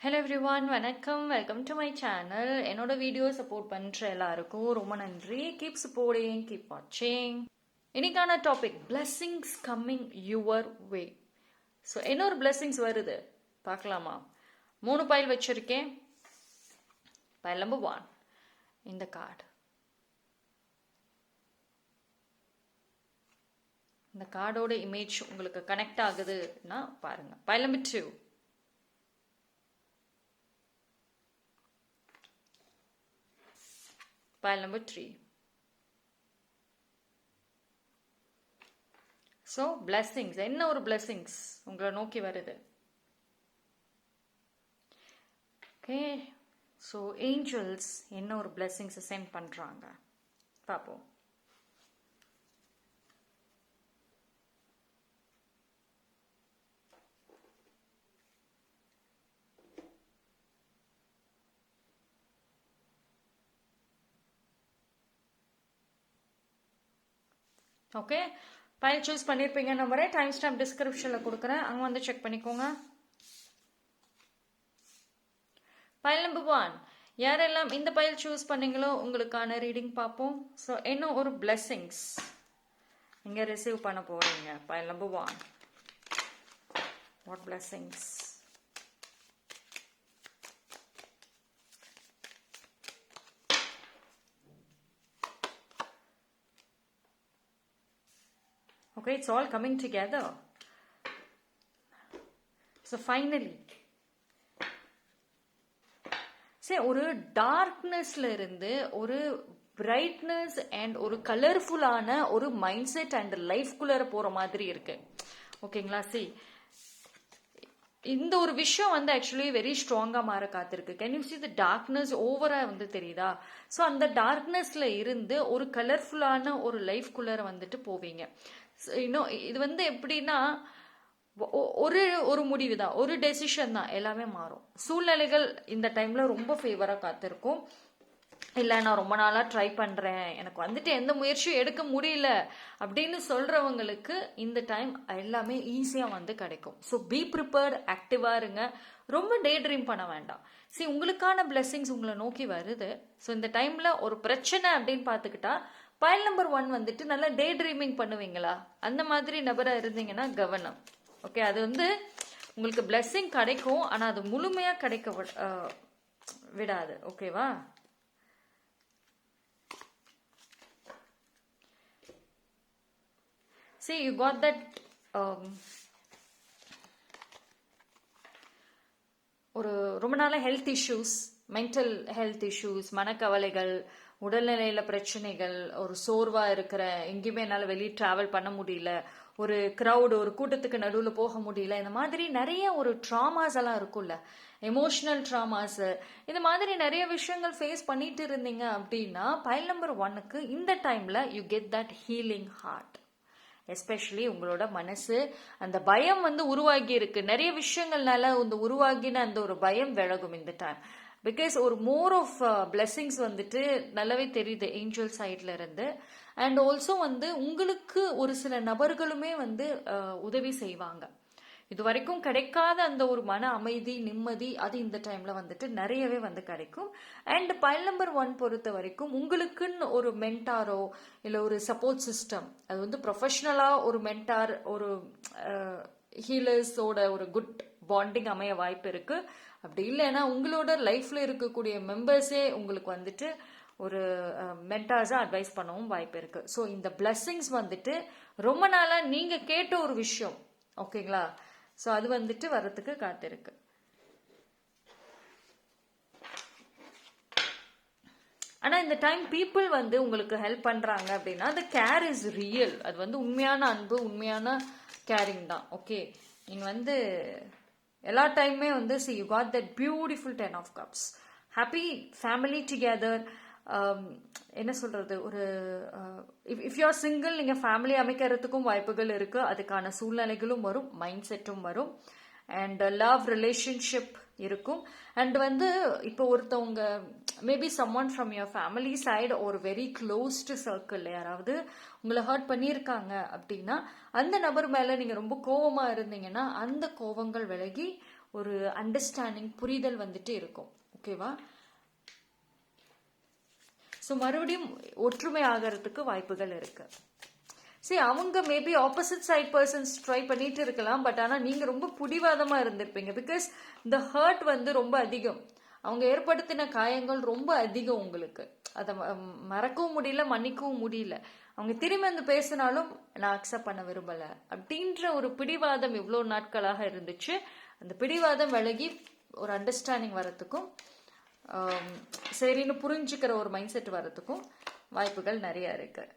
Hello everyone வணக்கம். Welcome to my channel என்னோட video support பண்ணுற எல்லாருக்கும் ரொம்ப நன்றி. கீப் சப்போர்டிங் கீப் வாட்சிங் இன்னைக்கான topic blessings coming your way so இன்னொரு blessings வருது? பார்க்கலாமா? மூணு பைல் வச்சுருக்கேன். பைல் நம்பர் ஒன் இந்த கார்டு இந்த கார்டோட இமேஜ் உங்களுக்கு கனெக்ட் ஆகுதுன்னா பாருங்கள் pile number two pile number 3. ஸோ blessings. என்ன ஒரு blessings உங்களை நோக்கி வருது? ஓகே ஸோ ஏஞ்சல்ஸ் என்ன ஒரு பிளெஸ்ஸிங்ஸை சென்ட் பண்ணுறாங்க பார்ப்போம் ஓகே ஃபைல் சூஸ் பண்ணியிருப்பீங்க நம்பரே டைம் ஸ்டாம்ப் டிஸ்கிரிப்ஷனில் கொடுக்குறேன். அங்கே வந்து செக் பண்ணிக்கோங்க. ஃபைல் நம்பர் ஒன் யாரெல்லாம் இந்த பயில் சூஸ் பண்ணீங்களோ உங்களுக்கான ரீடிங் பார்ப்போம். ஸோ இன்னும் ஒரு பிளெஸ்ஸிங்ஸ் இங்கே ரிசீவ் பண்ண போகிறீங்க pile number one what blessings Okay, it's all coming together. So finally, சரி ஒரு டார்க்னஸ்ல இருந்து ஒரு பிரைட்னஸ் அண்ட் ஒரு கலர்ஃபுல்லான ஒரு மைண்ட் செட் அண்ட் லைஃப்குள்ளார போற மாதிரி இருக்கு. ஓகேங்களா சி இந்த ஒரு விஷயம் வந்து ஆக்சுவலி வெரி ஸ்ட்ராங்காக மாற காத்திருக்கு. Can you see the darkness ஓவராக வந்து தெரியுதா? ஸோ அந்த டார்க்னஸில் இருந்து ஒரு கலர்ஃபுல்லான ஒரு லைஃப்குள்ளார வந்துட்டு போவீங்க. இன்னும் இது வந்து எப்படின்னா ஒ- ஒரு ஒரு முடிவு தான் ஒரு டெசிஷன் தான். எல்லாமே மாறும். சூழ்நிலைகள் இந்த டைம்ல ரொம்ப ஃபேவராக காத்திருக்கும். இல்லை நான் ரொம்ப நாளாக ட்ரை பண்ணுறேன் எனக்கு வந்துட்டு எந்த முயற்சியும் எடுக்க முடியல அப்படின்னு சொல்கிறவங்களுக்கு இந்த டைம் எல்லாமே ஈஸியாக வந்து கிடைக்கும். ஸோ பி ப்ரிப்பேர்ட் ஆக்டிவாக இருங்க. ரொம்ப டே ட்ரீம் பண்ண வேண்டாம். சரி உங்களுக்கான பிளெஸ்ஸிங்ஸ் உங்களை நோக்கி வருது. ஸோ இந்த டைமில் ஒரு பிரச்சனை அப்படின்னு பார்த்துக்கிட்டா பைல் நம்பர் ஒன் வந்துட்டு நல்லா டே ட்ரீமிங் பண்ணுவீங்களா? அந்த மாதிரி நபராக இருந்தீங்கன்னா கவனம். ஓகே அது வந்து உங்களுக்கு பிளெஸ்ஸிங் கிடைக்கும் ஆனால் அது முழுமையாக கிடைக்க விடாது. ஓகேவா see you got that um, ஒரு ரொம்ப நாளாக health issues mental health issues மனக்கவலைகள் உடல்நிலையில பிரச்சனைகள் ஒரு சோர்வா இருக்கிற எங்கேயுமே என்னால் வெளியே டிராவல் பண்ண முடியல ஒரு க்ரௌடு ஒரு கூட்டத்துக்கு நடுவில் போக முடியல இந்த மாதிரி நிறைய ஒரு ட்ராமாஸ் எல்லாம் இருக்கும்ல. எமோஷனல் ட்ராமாஸ் இந்த மாதிரி நிறைய விஷயங்கள் ஃபேஸ் பண்ணிட்டு இருந்தீங்க அப்படின்னா பைல் நம்பர் ஒன்னுக்கு இந்த டைம்ல you get that healing heart especially உங்களோட மனசு அந்த பயம் வந்து உருவாகி இருக்கு. நிறைய விஷயங்கள்னால இந்த உருவாகின அந்த ஒரு பயம் விலகும் இந்த டைம் பிகாஸ் ஒரு மோர் ஆஃப் பிளெஸ்ஸிங்ஸ் வந்துட்டு நல்லாவே தெரியுது ஏஞ்சல் சைட்ல இருந்து. அண்ட் ஆல்சோ வந்து உங்களுக்கு ஒரு சில நபர்களுமே வந்து uh, உதவி செய்வாங்க. இது வரைக்கும் கிடைக்காத அந்த ஒரு மன அமைதி நிம்மதி அது இந்த டைம்ல வந்துட்டு நிறையவே வந்து கிடைக்கும். அண்ட் பைல் நம்பர் ஒன் பொறுத்த வரைக்கும் உங்களுக்குன்னு ஒரு மென்டாரோ இல்லை ஒரு சப்போர்ட் சிஸ்டம் அது வந்து ப்ரொஃபஷனலா ஒரு மென்டார் ஒரு uh, ஹீலர்ஸோட ஒரு குட் பாண்டிங் அமைய வாய்ப்பு இருக்கு. அப்படி இல்லைன்னா உங்களோட லைஃப்ல இருக்கக்கூடிய மெம்பர்ஸே உங்களுக்கு வந்துட்டு ஒரு மென்டாஸாக அட்வைஸ் பண்ணவும் வாய்ப்பு இருக்கு. ஸோ இந்த பிளஸ்ஸிங்ஸ் வந்துட்டு ரொம்ப நாளாக நீங்கள் கேட்ட ஒரு விஷயம். ஓகேங்களா ஸோ அது வந்துட்டு வர்றதுக்கு காத்திருக்கு ஆனால் இந்த டைம் பீப்புள் வந்து உங்களுக்கு ஹெல்ப் பண்ணுறாங்க அப்படின்னா அந்த கேர் இஸ் ரியல் அது வந்து உண்மையான அன்பு உண்மையான கேரிங் தான். ஓகே நீங்கள் வந்து எல்லா டைமுமே வந்து see you got that beautiful ten of cups happy family together என்ன சொல்கிறது ஒரு இஃப் யூஆர் சிங்கிள் நீங்கள் ஃபேமிலி அமைக்கிறதுக்கும் வாய்ப்புகள் இருக்குது அதுக்கான சூழ்நிலைகளும் வரும் மைண்ட் செட்டும் வரும். அண்ட் லவ் ரிலேஷன்ஷிப் இருக்கும். அண்ட் வந்து இப்போ ஒருத்தவங்க maybe someone from your family side ஒரு வெரி க்ளோஸ்டு சர்க்கிள் யாராவது உங்களை ஹர்ட் பண்ணியிருக்காங்க அப்படின்னா அந்த நபர் மேலே நீங்கள் ரொம்ப கோபமாக இருந்தீங்கன்னா அந்த கோவங்கள் விலகி ஒரு அண்டர்ஸ்டாண்டிங் புரிதல் வந்துட்டு இருக்கும். ஓகேவா ஸோ மறுபடியும் ஒற்றுமை ஆகிறதுக்கு வாய்ப்புகள் இருக்கு. சரி அவங்க maybe opposite side persons try பண்ணிட்டு இருக்கலாம் பட் ஆனால் நீங்கள் ரொம்ப பிடிவாதமாக இருந்திருப்பீங்க பிகாஸ் இந்த ஹர்ட் வந்து ரொம்ப அதிகம். அவங்க ஏற்படுத்தின காயங்கள் ரொம்ப அதிகம் உங்களுக்கு. அதை ம- மறக்கவும் முடியல மன்னிக்கவும் முடியல. அவங்க திரும்பி வந்து பேசினாலும் நான் அக்செப்ட் பண்ண விரும்பல. அப்படின்ற ஒரு பிடிவாதம் இவ்வளோ நாட்களாக இருந்துச்சு. அந்த பிடிவாதம் விலகி ஒரு அண்டர்ஸ்டாண்டிங் வரத்துக்கும் சரின்னு புரிஞ்சுக்கிற ஒரு மைண்ட் செட் வரத்துக்கும் வாய்ப்புகள் நிறைய இருக்குது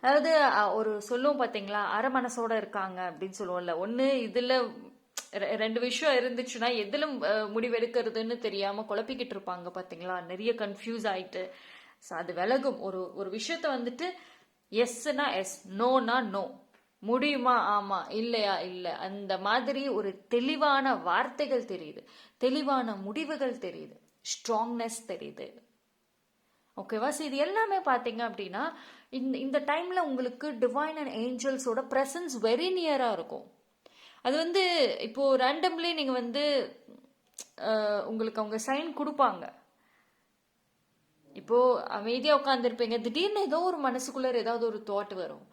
அதாவது ஒரு சொல்லுவோம் பாத்தீங்களா? அரை மனசோட இருக்காங்க அப்படின்னு சொல்லுவோம்ல. ஒண்ணு இதுல ரெ- ரெண்டு விஷயம் இருந்துச்சுன்னா எதுல முடிவெடுக்கிறதுன்னு தெரியாம குழப்பிக்கிட்டு இருப்பாங்க பாத்தீங்களா? நிறைய கன்ஃபியூஸ் ஆயிட்டு. ஸோ அது விலகும். ஒரு ஒரு விஷயத்த வந்துட்டு எஸ்னா எஸ் நோனா நோ முடியுமா? ஆமா. இல்லையா? இல்ல. அந்த மாதிரி ஒரு தெளிவான வார்த்தைகள் தெரியுது. தெளிவான முடிவுகள் தெரியுது. ஸ்ட்ராங்னஸ் தெரியுது. ஓகேவா ஸோ இது எல்லாமே பார்த்தீங்க அப்படின்னா இந்த இந்த டைமில் உங்களுக்கு டிவைன் அண்ட் ஏஞ்சல்ஸோட ப்ரெசன்ஸ் வெரி நியராக இருக்கும். அது வந்து இப்போது ரேண்டம்லி நீங்கள் வந்து உங்களுக்கு அவங்க சைன் கொடுப்பாங்க. இப்போது அமைதியாக உட்காந்துருப்பீங்க திடீர்னு ஏதோ ஒரு மனசுக்குள்ளே ஏதாவது ஒரு தாட் வரும்.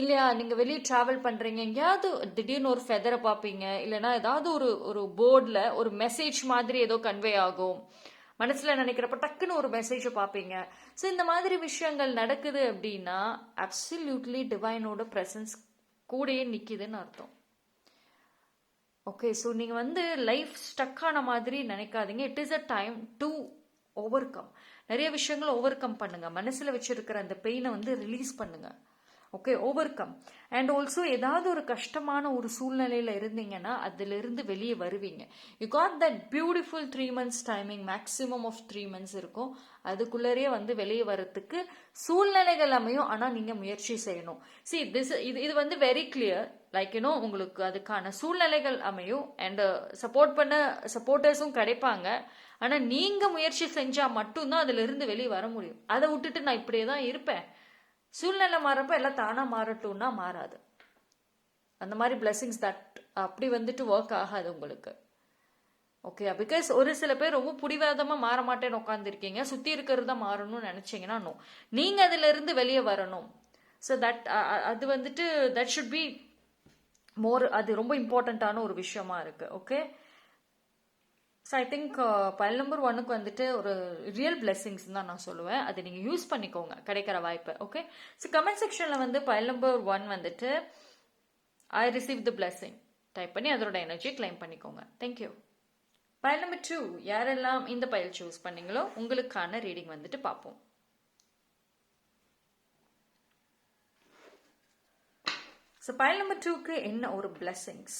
இல்லையா நீங்கள் வெளியே ட்ராவல் பண்ணுறீங்க எங்கேயாவது திடீர்னு ஒரு ஃபெதரை பார்ப்பீங்க. இல்லைன்னா ஏதாவது ஒரு ஒரு போர்டில் ஒரு மெசேஜ் மாதிரி ஏதோ கன்வே ஆகும். மனசில் நினைக்கிறப்ப டக்குன்னு ஒரு மெசேஜை பார்ப்பீங்க. ஸோ இந்த மாதிரி விஷயங்கள் நடக்குது அப்படின்னா அப்சல்யூட்லி டிவைனோட ப்ரெசன்ஸ் கூடயே நிற்கிதுன்னு அர்த்தம். ஓகே ஸோ நீங்கள் வந்து லைஃப் ஸ்டக் ஆன மாதிரி நினைக்காதீங்க. It is a time to overcome நிறைய விஷயங்களை ஓவர் கம் பண்ணுங்கள் மனசில் வச்சுருக்கிற அந்த பெயினை வந்து ரிலீஸ் பண்ணுங்கள் okay overcome and also ஏதாவது ஒரு கஷ்டமான ஒரு சூழ்நிலையில் இருந்தீங்கன்னா அதிலிருந்து வெளியே வருவீங்க. You got that beautiful three months timing maximum of three months இருக்கும். அதுக்குள்ளரே வந்து வெளியே வரத்துக்கு சூழ்நிலைகள் அமையும். ஆனால் நீங்கள் முயற்சி செய்யணும். சி திஸ் இது இது வந்து வெரி கிளியர் லைக் யூனோ உங்களுக்கு அதுக்கான சூழ்நிலைகள் அமையும். அண்ட் சப்போர்ட் uh, பண்ண சப்போர்ட்டர்ஸும் கிடைப்பாங்க. ஆனால் நீங்கள் முயற்சி செஞ்சால் மட்டும்தான் அதிலிருந்து வெளியே வர முடியும். அதை விட்டுட்டு நான் இப்படியே தான் இருப்பேன். சூழ்நிலை மாறப்ப எல்லாம் தானாக மாறட்டும்னா மாறாது. அந்த மாதிரி பிளெஸிங்ஸ் தட் அப்படி வந்துட்டு ஒர்க் ஆகாது உங்களுக்கு. ஓகே பிகாஸ் ஒரு சில பேர் ரொம்ப பிடிவாதமாக மாற மாட்டேன்னு உட்காந்துருக்கீங்க சுற்றி இருக்கிறது தான் மாறணும்னு நினச்சிங்கன்னா நோ நீங்கள் அதிலிருந்து வெளியே வரணும். ஸோ தட் அது வந்துட்டு தட் ஷுட் பி மோர் அது ரொம்ப இம்பார்ட்டண்ட்டான ஒரு விஷயமா இருக்குது okay so I think pile number ஒன்னுக்கு வந்துட்டு ஒரு ரியல் பிளெஸிங்ஸ் தான் நான் சொல்லுவேன். அதை நீங்கள் யூஸ் பண்ணிக்கோங்க. கிடைக்கிற வாய்ப்பு. ஓகே ஸோ கமெண்ட் செக்ஷனில் வந்து பயல் நம்பர் ஒன் வந்துட்டு I receive the blessing type பண்ணி அதோட எனர்ஜி கிளைம் பண்ணிக்கோங்க. Thank you pile number two யாரெல்லாம் இந்த பயல் சூஸ் பண்ணீங்களோ உங்களுக்கான ரீடிங் வந்துட்டு பார்ப்போம். ஸோ பயல் நம்பர் டூக்கு என்ன ஒரு பிளெஸிங்ஸ்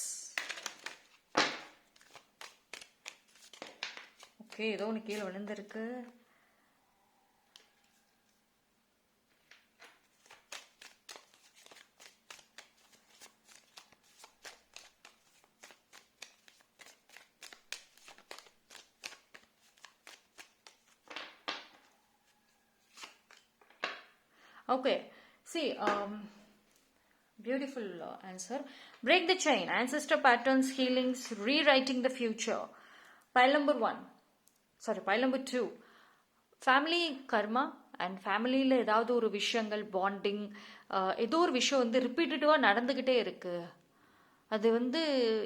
ஐயோ ஏதோ ஒன்று கீழே விழுந்திருக்கு okay see um, beautiful answer break the chain ancestor patterns healings rewriting the future pile number 1 sorry pile number two family karma and ஃபேமிலியில் ஏதாவது ஒரு விஷயங்கள் பாண்டிங் ஏதோ ஒரு விஷயம் வந்து ரிப்பீட்டடிவாக நடந்துக்கிட்டே இருக்குது அது வந்து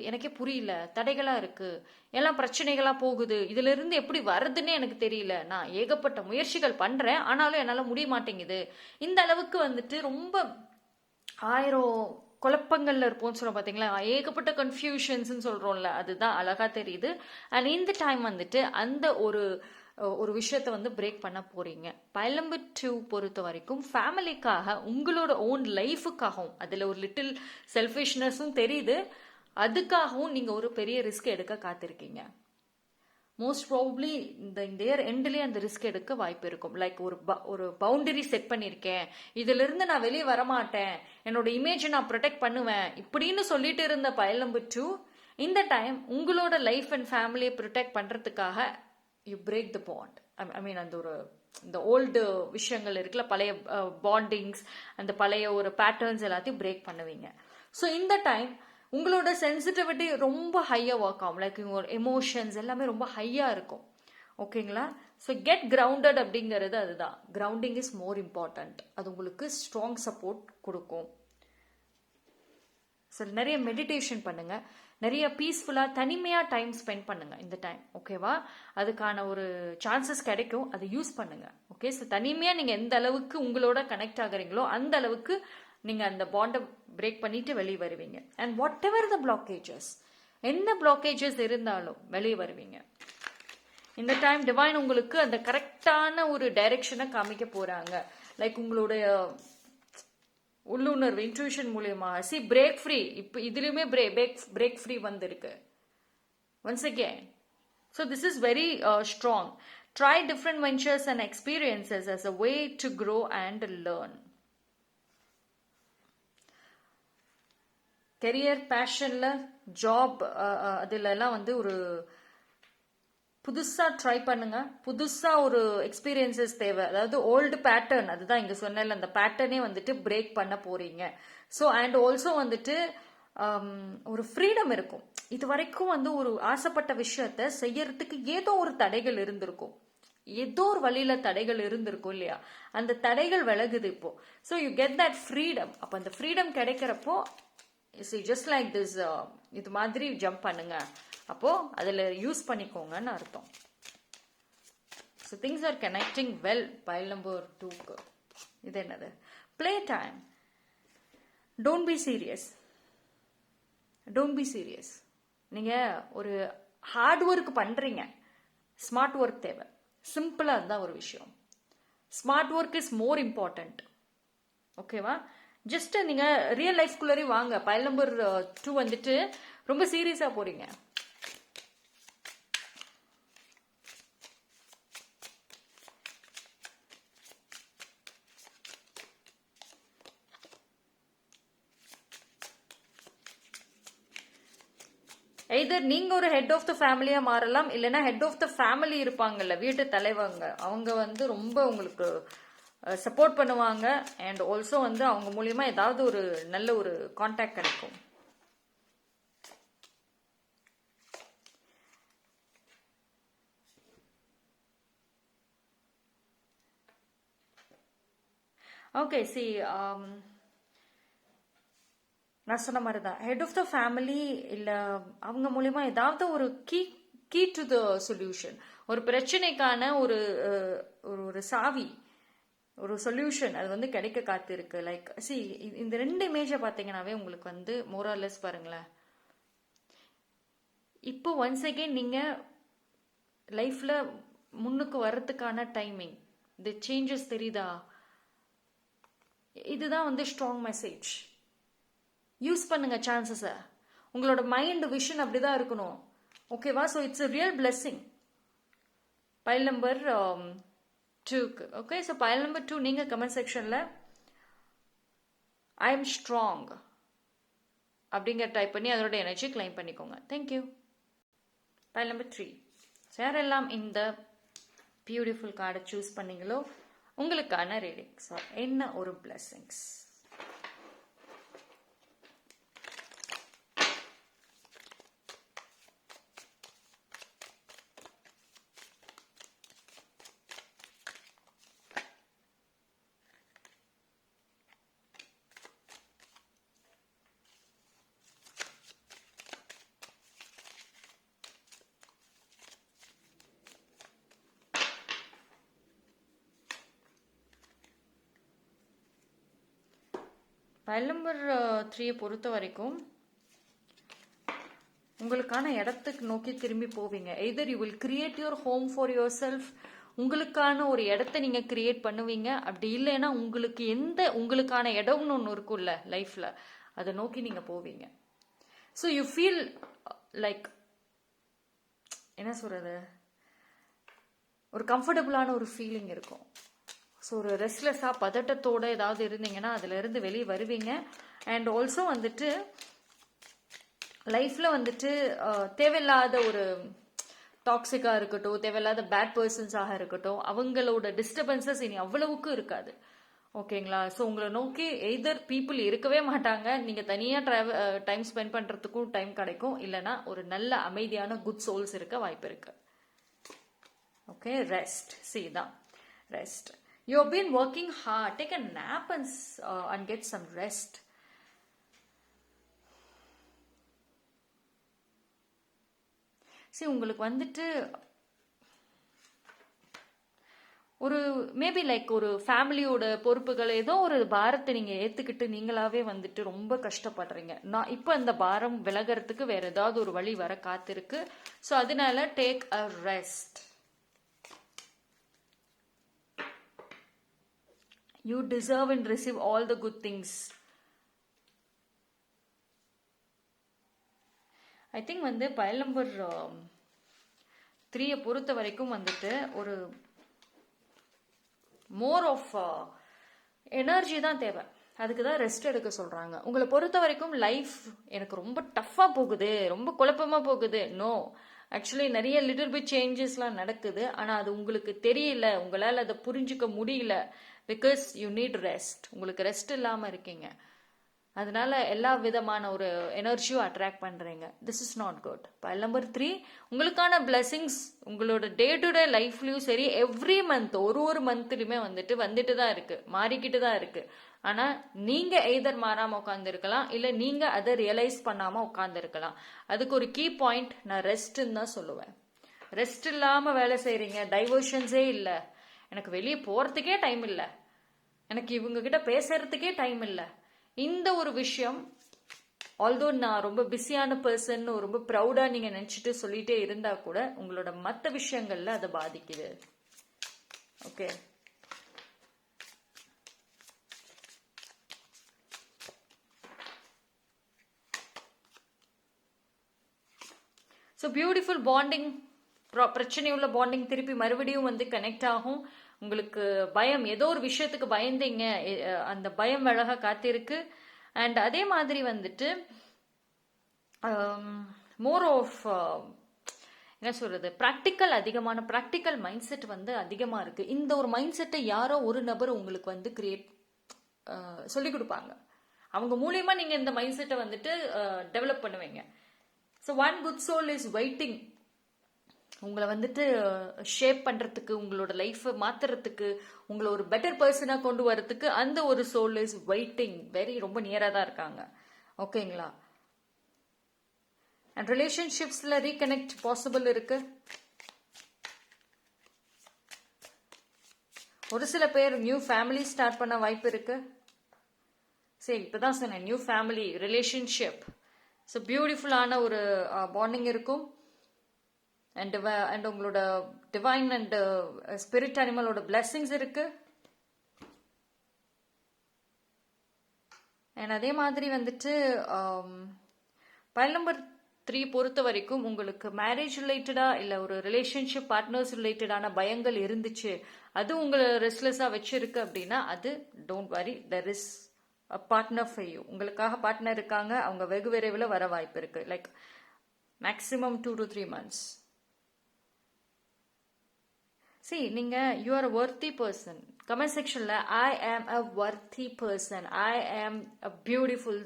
எனக்கே புரியல. தடைகளாக இருக்குது எல்லாம் பிரச்சனைகளாக போகுது. இதிலிருந்து எப்படி வருதுன்னு எனக்கு தெரியல. நான் ஏகப்பட்ட முயற்சிகள் பண்ணுறேன் ஆனாலும் என்னால் முடிய மாட்டேங்குது. இந்த அளவுக்கு வந்துட்டு ரொம்ப ஆயிரம் குழப்பங்கள்ல இருப்போம்னு சொல்றோம் பாத்தீங்களா? ஏகப்பட்ட கன்ஃபியூஷன்ஸ்னு சொல்றோம்ல அதுதான் அழகா தெரியுது. அண்ட் இந்த டைம் வந்துட்டு அந்த ஒரு ஒரு விஷயத்த வந்து பிரேக் பண்ண போறீங்க. பைலம்பு டூ பொறுத்த வரைக்கும் ஃபேமிலிக்காக உங்களோட ஓன் லைஃபுக்காகவும் அதில் ஒரு லிட்டில் செல்ஃபிஷ்னஸும் தெரியுது. அதுக்காகவும் நீங்கள் ஒரு பெரிய ரிஸ்க் எடுக்க காத்திருக்கீங்க. மோஸ்ட் ப்ராபப்ளி இந்த இந்த இயர் எண்ட்லேயே அந்த ரிஸ்க் எடுக்க வாய்ப்பு இருக்கும். லைக் ஒரு ப- ஒரு பவுண்டரி செட் பண்ணியிருக்கேன் இதிலிருந்து நான் வெளியே வரமாட்டேன். என்னோட இமேஜை நான் ப்ரொடெக்ட் பண்ணுவேன். இப்படின்னு சொல்லிட்டு இருந்த பயல் நம்பர் டூ இந்த டைம் உங்களோட லைஃப் அண்ட் ஃபேமிலியை ப்ரொடெக்ட் பண்ணுறதுக்காக you break the bond I mean அந்த ஒரு இந்த ஓல்டு விஷயங்கள் இருக்குல்ல பழைய uh, பாண்டிங்ஸ் அந்த பழைய ஒரு பேட்டர்ன்ஸ் எல்லாத்தையும் பிரேக் பண்ணுவீங்க. ஸோ இந்த டைம் உங்களோட சென்சிட்டிவிட்டி ரொம்ப ஹையாக ஒர்க் ஆகும். லைக் உங்களோட எமோஷன்ஸ் எல்லாமே ரொம்ப ஹையாக இருக்கும். ஓகேங்களா ஸோ கெட் கிரவுண்டட் அப்படிங்கிறது அதுதான். கிரவுண்டிங் இஸ் மோர் இம்பார்ட்டண்ட் அது உங்களுக்கு ஸ்ட்ராங் சப்போர்ட் கொடுக்கும். ஸோ நிறைய மெடிடேஷன் பண்ணுங்க. நிறைய பீஸ்ஃபுல்லாக தனிமையாக டைம் ஸ்பெண்ட் பண்ணுங்க இந்த டைம் ஓகேவா அதுக்கான ஒரு சான்சஸ் கிடைக்கும். அதை யூஸ் பண்ணுங்க. ஓகே ஸோ தனிமையாக நீங்கள் எந்த அளவுக்கு உங்களோட கனெக்ட் ஆகுறீங்களோ அந்த அளவுக்கு நீங்கள் அந்த பாண்டை பிரேக் பண்ணிட்டு வெளியே வருவீங்க. And whatever the blockages என்ன பிளாக்கேஜஸ் இருந்தாலும் வெளியே வருவீங்க. இந்த டைம் டிவைன் உங்களுக்கு அந்த கரெக்டான ஒரு டைரக்ஷனை காமிக்க போறாங்க. லைக் உங்களுடைய உள்ளுணர்வு இன்ட்யூஷன் மூலியமா. சி பிரேக் ஃப்ரீ இப்போ இதுலயுமே பிரேக் பிரேக் ஃப்ரீ வந்திருக்கு. Once again so this is very strong try different ventures and experiences as a way to grow and learn career பேஷனில் job அதுலலாம் வந்து ஒரு புதுசாக ட்ரை பண்ணுங்க. புதுசாக ஒரு எக்ஸ்பீரியன்சஸ் தேவை. அதாவது ஓல்டு பேட்டர்ன் அதுதான் இங்கே சொன்னல அந்த பேட்டர்னே வந்துட்டு பிரேக் பண்ண போறீங்க. ஸோ அண்ட் ஆல்சோ வந்துட்டு um, ஒரு ஃப்ரீடம் இருக்கும். இது வரைக்கும் வந்து ஒரு ஆசைப்பட்ட விஷயத்த செய்யறதுக்கு ஏதோ ஒரு தடைகள் இருந்திருக்கும். ஏதோ ஒரு வழியில தடைகள் இருந்திருக்கும் இல்லையா? அந்த தடைகள் விலகுது இப்போ. So you get that freedom அப்போ அந்த ஃப்ரீடம் கிடைக்கிறப்போ சி ஜஸ்ட் லைக் திஸ் இது மாதிரி ஜம்ப் பண்ணுங்க. அப்போ அதில் யூஸ் பண்ணிக்கோங்கன்னு அர்த்தம். So things are connecting well pile number டூக்கு இது என்னது? Play time don't be serious don't be serious நீங்கள் ஒரு ஹார்ட் ஒர்க் பண்ணுறீங்க ஸ்மார்ட் ஒர்க் தேவை. சிம்பிளாக இருந்தால் ஒரு விஷயம். Smart work is more important ஓகேவா ஜஸ்ட் நீங்க ரியல் லைஃப்குள்ளரே வாங்க. பயல் நம்பர் டூ வந்துட்டு ரொம்ப சீரியஸா போறீங்க. எய்தர் நீங்க ஒரு ஹெட் ஆஃப் த ஃபேமிலியா மாறலாம் இல்லைன்னா ஹெட் ஆஃப் த ஃபேமிலி இருப்பாங்கல்ல வீட்டு தலைவங்க அவங்க வந்து ரொம்ப உங்களுக்கு சப்போர்ட் பண்ணுவாங்க. அண்ட் ஆல்சோ வந்து அவங்க மூலியமா ஏதாவது ஒரு நல்ல ஒரு கான்டாக்ட் கிடைக்கும். ஓகே சி um, நான் சொன்ன மாதிரி தான் ஹெட் ஆஃப் த ஃபேமிலி இல்லை அவங்க மூலியமா ஏதாவது ஒரு key key to the solution ஒரு பிரச்சனைக்கான ஒரு ஒரு ஒரு சாவி. ஒரு சொல்யூஷன் அது வந்து கிடைக்க காத்திருக்கு. லைக் சி இந்த ரெண்டு இமேஜை பார்த்தீங்கன்னாவே உங்களுக்கு வந்து மோரல்லஸ் பாருங்களேன். இப்போ ஒன்ஸ் அகெயின் நீங்கள் லைஃப்பில் முன்னுக்கு வர்றதுக்கான டைமிங் தி சேஞ்சஸ் தெரியுதா? இதுதான் வந்து ஸ்ட்ராங் மெசேஜ் யூஸ் பண்ணுங்க சான்சஸை உங்களோட மைண்ட் விஷன் அப்படிதான் இருக்கணும். ஓகேவா so it's real blessing pile number டூக்கு okay so pile number two நீங்கள் கமெண்ட் செக்ஷனில் ஐ எம் ஸ்ட்ராங் அப்படிங்கிற டைப் பண்ணி அதோட எனர்ஜி கிளைம் பண்ணிக்கோங்க. Thank you pile number three யாரெல்லாம் இந்த பியூட்டிஃபுல் கார்டை சூஸ் பண்ணீங்களோ உங்களுக்கான ரீடிங்ஸ் என்ன ஒரு பிளஸ்ஸிங்ஸ் ஃபைல் நம்பர் த்ரீயை பொறுத்த வரைக்கும் உங்களுக்கான இடத்துக்கு நோக்கி திரும்பி போவீங்க. Either you will create your home for yourself உங்களுக்கான ஒரு இடத்த நீங்கள் கிரியேட் பண்ணுவீங்க. அப்படி இல்லைன்னா உங்களுக்கு எந்த உங்களுக்கான இடம்னு ஒன்று இருக்கும்ல லைஃப்பில் அதை நோக்கி நீங்கள் போவீங்க. ஸோ யூ ஃபீல் லைக் என்ன சொல்கிறது ஒரு கம்ஃபர்டபுளான ஒரு ஃபீலிங் இருக்கும். ஸோ ஒரு ரெஸ்ட்லெஸ்ஸாக பதட்டத்தோட ஏதாவது இருந்தீங்கன்னா அதிலிருந்து வெளியே வருவீங்க. அண்ட் ஆல்சோ வந்துட்டு லைஃப்பில் வந்துட்டு தேவையில்லாத ஒரு டாக்ஸிக்காக இருக்கட்டும் தேவையில்லாத பேட் பர்சன்ஸாக இருக்கட்டும் அவங்களோட டிஸ்டர்பன்சஸ் இனி அவ்வளவுக்கு இருக்காது. ஓகேங்களா ஸோ உங்களை நோக்கி எய்தர் பீப்புள் இருக்கவே மாட்டாங்க. நீங்கள் தனியாக ட்ராவல் டைம் ஸ்பெண்ட் பண்ணுறதுக்கும் டைம் கிடைக்கும். இல்லைன்னா ஒரு நல்ல அமைதியான குட் சோல்ஸ் இருக்க வாய்ப்பு இருக்கு. ஓகே ரெஸ்ட் சி தான் rest you been been working Take take nap and, uh, and get some rest சரி உங்களுக்கு வந்துட்டு ஒரு மேபி லைக் ஒரு ஃபேமிலியோட பொறுப்புகள் ஏதோ ஒரு பாரத்தை நீங்க ஏத்துக்கிட்டு நீங்களாவே வந்துட்டு ரொம்ப கஷ்டப்படுறீங்க. நான் இப்போ அந்த பாரம் விலகிறதுக்கு வேற ஏதாவது ஒரு வழி வர காத்திருக்கு. ஸோ அதனால take a rest you deserve and receive all the good things I think வந்து பயல் நம்பர் த்ரீயை பொறுத்த வரைக்கும் வந்துட்டு ஒரு மோர் ஆஃப் எனர்ஜி தான் தேவை. அதுக்கு தான் ரெஸ்ட் எடுக்க சொல்கிறாங்க உங்களை பொறுத்த வரைக்கும் லைஃப் எனக்கு ரொம்ப டஃப்பாக போகுது ரொம்ப குழப்பமாக போகுது. நோ ஆக்சுவலி நிறைய லிட்டில் பிட் சேஞ்சஸ்லாம் நடக்குது. ஆனால் அது உங்களுக்கு தெரியல. உங்களால் அதை புரிஞ்சுக்க முடியல. பிகாஸ் யூ நீட் ரெஸ்ட் உங்களுக்கு ரெஸ்ட் இல்லாமல் இருக்கீங்க. அதனால எல்லா விதமான ஒரு எனர்ஜியும் அட்ராக்ட் பண்ணுறீங்க this is not good pile number three உங்களுக்கான பிளெஸிங்ஸ் உங்களோட டே டு டே லைஃப்லையும் சரி எவ்ரி மந்த் ஒரு ஒரு மந்த்லையுமே வந்துட்டு வந்துட்டு தான் இருக்குது மாறிக்கிட்டு தான் இருக்குது ஆனால் நீங்கள் எய்தர் மாறாமல் உட்காந்துருக்கலாம் இல்லை நீங்கள் அதை ரியலைஸ் பண்ணாமல் உட்காந்துருக்கலாம் அதுக்கு ஒரு கீ பாயிண்ட் நான் ரெஸ்ட்டுன்னு தான் சொல்லுவேன். ரெஸ்ட் இல்லாமல் வேலை செய்கிறீங்க டைவர்ஷன்ஸே இல்லை. எனக்கு வெளியே போகிறதுக்கே டைம் இல்லை. எனக்கு இவங்க கிட்ட பேசுறதுக்கே டைம் இல்லை. இந்த ஒரு விஷயம் ஆல்தோ நான் ரொம்ப பிஸியான பர்சன் ரொம்ப ப்ரௌடா நீங்க நினைச்சிட்டு சொல்லிட்டே இருந்தா கூட உங்களோட மற்ற விஷயங்கள்ல அதை பாதிக்குது. ஓகே ஸோ பியூட்டிஃபுல் பாண்டிங் பிரச்சனை உள்ள பாண்டிங் திருப்பி மறுபடியும் வந்து கனெக்ட் ஆகும். உங்களுக்கு பயம் ஏதோ ஒரு விஷயத்துக்கு பயந்தீங்க அந்த பயம் அழகா காத்திருக்கு. அண்ட் அதே மாதிரி வந்துட்டு um, மோர் ஆஃப் uh, என்ன சொல்றது ப்ராக்டிக்கல் அதிகமான ப்ராக்டிக்கல் மைண்ட் செட் வந்து அதிகமா இருக்கு. இந்த ஒரு மைண்ட் செட்டை யாரோ ஒரு நபர் உங்களுக்கு வந்து கிரியேட் சொல்லி கொடுப்பாங்க. அவங்க மூலியமா நீங்க இந்த மைண்ட் செட்டை வந்துட்டு டெவலப் பண்ணுவீங்க. So one good soul is waiting உங்களை வந்துட்டு ஷேப் பண்ணுறதுக்கு உங்களோட லைஃப்பை மாற்றுறதுக்கு உங்களை ஒரு பெட்டர் பர்சனாக கொண்டு வரதுக்கு அந்த ஒரு சோல் இஸ் வெயிட்டிங் வெரி ரொம்ப நியராக தான் இருக்காங்க. ஓகேங்களா அண்ட் ரிலேஷன்ஷிப்ஸில் ரீகனெக்ட் பாசிபிள் இருக்கு. ஒரு சில பேர் நியூ ஃபேமிலி ஸ்டார்ட் பண்ண வாய்ப்பு இருக்கு. சரி இப்போதான் சொன்னேன் நியூ ஃபேமிலி ரிலேஷன்ஷிப் ஸோ பியூட்டிஃபுல்லான ஒரு பாண்டிங் இருக்கும். அண்ட் அண்ட் உங்களோட டிவைன் அண்ட் ஸ்பிரிட் அனிமலோட பிளெஸ்ஸிங்ஸ் இருக்கு. அண்ட் அதே மாதிரி வந்துட்டு பைல் நம்பர் த்ரீ பொறுத்த வரைக்கும் உங்களுக்கு மேரேஜ் ரிலேட்டடா இல்லை ஒரு ரிலேஷன்ஷிப் பார்ட்னர்ஸ் ரிலேட்டடான பயங்கள் இருந்துச்சு அது உங்களை ரெஸ்ட்லெஸ்ஸாக வச்சிருக்கு அப்படின்னா அது don't worry there is partner for you உங்களுக்காக பார்ட்னர் இருக்காங்க அவங்க வெகு விரைவில் வர வாய்ப்பு இருக்கு. Like maximum two to three months see நீங்க you are worthy person comment செக்ஷன்ல ஐ ஆம் அ ஒர்த்தி பர்சன் ஐ ஆம் அ பியூட்டிஃபுல்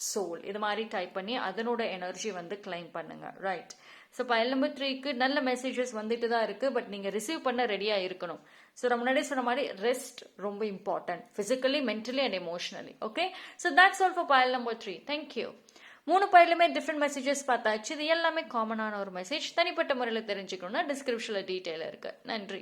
சோல் இது மாதிரி டைப் பண்ணி அதனோட எனர்ஜி வந்து கிளைம் பண்ணுங்க. ரைட் ஸோ பயல் நம்பர் த்ரீக்கு நல்ல மெசேஜஸ் வந்துட்டு தான் இருக்கு பட் நீங்க ரிசீவ் பண்ண ரெடியா இருக்கணும். ஸோ நான் முன்னாடி சொன்ன மாதிரி ரெஸ்ட் ரொம்ப important physically mentally and emotionally okay so that's all for pile number three thank you மூணு பயிலுமே டிஃப்ரெண்ட் மெசேஜஸ் பார்த்தாச்சு. இது எல்லாமே காமனான ஒரு மெசேஜ் தனிப்பட்ட முறையில் தெரிஞ்சுக்கணும்னா டிஸ்கிரிப்ஷனில் டீட்டெயில் இருக்குது நன்றி.